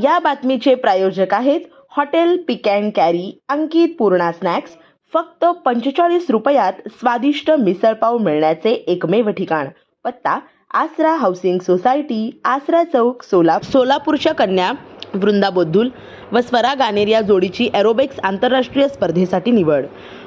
या बातमीचे प्रायोजक आहेत hotel pick and carry Ankit Purna snacks. फक्त पंचेचाळीस रुपयात स्वादिष्ट मिसळपाव मिळण्याचे एकमेव ठिकाण. पत्ता आसरा हाऊसिंग सोसायटी आसरा चौक सोला सोलापूरच्या कन्या वृंदा बोद्धुल व स्वरा गानेर या जोडीची एरोबिक्स आंतरराष्ट्रीय स्पर्धेसाठी निवड.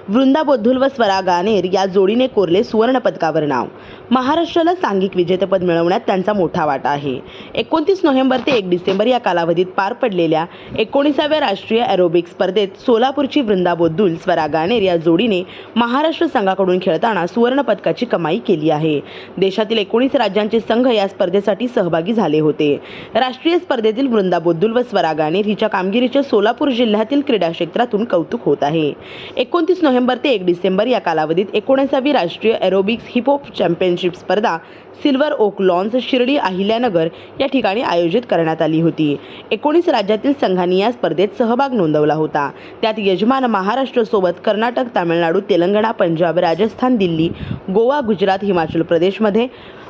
वृंदा बोद्धुल व स्वरा गानेर या जोडीने कोरले सुवर्ण पदकावर नाव. महाराष्ट्राला सांघिक विजेतेपद मिळवण्यात त्यांचा मोठा वाटा आहे. एकोणतीस नोव्हेंबर ते एक डिसेंबर या कालावधीत पार पडलेल्या एकोणीसाव्या राष्ट्रीय एरोबिक्स स्पर्धेत सोलापूरची वृंदा बोद्धुल स्वरा गानेर या जोडीने महाराष्ट्र संघाकडून खेळताना सुवर्ण पदकाची कमाई केली आहे. देशातील एकोणीस राज्यांचे संघ या स्पर्धेसाठी सहभागी झाले होते. राष्ट्रीय स्पर्धेतील वृंदा बोद्धुल व स्वरा गानेर हिच्या कामगिरीचे सोलापूर जिल्ह्यातील क्रीडा क्षेत्रातून कौतुक होत आहे. एकोणतीस नोव्हेंबर ते एक डिसेंबर या कालावधीत एकोणीसावी राष्ट्रीय एरोबिक्स हिपहॉप चॅम्पियनशिप स्पर्धा silver oak lawns Shirdi Ahilyanagar या ठिकाणी आयोजित करण्यात आली होती. एकोणीस राज्यातील संघांनी या स्पर्धेत सहभाग नोंदवला होता. त्यात यजमान महाराष्ट्रसोबत कर्नाटक तामिळनाडू तेलंगणा पंजाब राजस्थान दिल्ली गोवा गुजरात हिमाचल प्रदेशमध्ये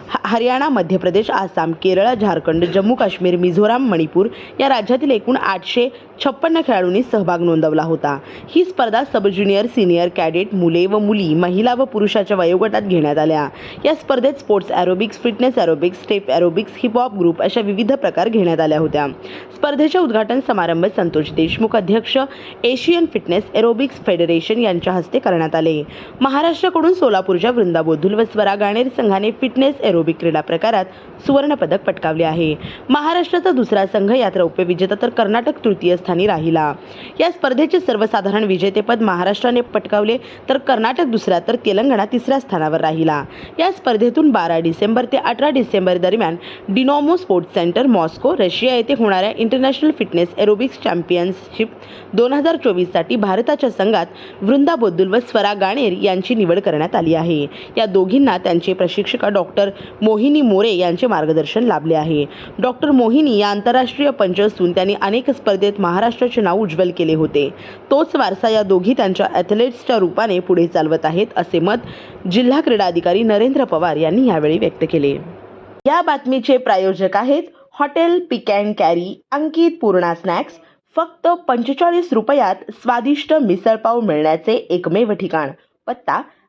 हरियाणा मध्य प्रदेश आसाम केरळ झारखंड जम्मू काश्मीर मिझोराम मणिपूर या राज्यातील एकूण आठशे छप्पन्न खेळाडूंनी सहभाग नोंदवला होता. ही स्पर्धा सब ज्युनियर सिनियर कॅडेट मुले व मुली महिला व पुरुषाच्या वयोगटात घेण्यात आल्या. या स्पर्धेत sports aerobics fitness aerobics step aerobics hip hop group अशा विविध प्रकार घेण्यात आल्या होत्या. स्पर्धेच्या उद्घाटन समारंभ संतोष देशमुख अध्यक्ष एशियन फिटनेस एरोबिक्स फेडरेशन यांच्या हस्ते करण्यात आले. महाराष्ट्राकडून सोलापूरच्या वृंदा बोधुल व स्वरा गाणेर संघाने फिटनेस ॲरोबिक क्रीडा प्रकारात सुवर्णपदक पटकावले आहे. महाराष्ट्राचा दुसरा संघ यात रौप्य विजेता तर कर्नाटक तृतीय स्थानी राहिला. या स्पर्धेचे सर्वसाधारण विजेतेपद महाराष्ट्राने पटकावले तर कर्नाटक दुसऱ्या तर तेलंगणा तिसऱ्या स्थानावर राहिला. या स्पर्धेतून बारा डिसेंबर ते अठरा डिसेंबर दरम्यान Dinamo sports centre Moscow Russia येथे होणाऱ्या इंटरनॅशनल फिटनेस एरोबिक्स चॅम्पियनशिप दोन हजार चोवीससाठी भारताच्या संघात वृंदा बोद्दुल व स्वरा गाणेर यांची निवड करण्यात आली आहे. या दोघींना त्यांचे प्रशिक्षक डॉक्टर मोहिनी मोरे यांचे मार्गदर्शन लाभले आहे. डॉक्टर मोहिनी या आंतरराष्ट्रीय पंच असून त्यांनी अनेक स्पर्धेत महाराष्ट्राचे नाव उज्ज्वल केले होते. तोच वारसा या दोघी त्यांच्या ॲथलेट्सच्या रूपाने पुढे चालवत आहेत असे मत जिल्हा क्रीडा अधिकारी नरेंद्र पवार यांनी यावेळी व्यक्त केले. या बातमीचे प्रायोजक आहेत hotel pick and carry Ankit Purna snacks. फक्त पंचेचाळीस रुपयात स्वादिष्ट मिसळपाव मिळण्याचे एकमेव ठिकाण. पत्ता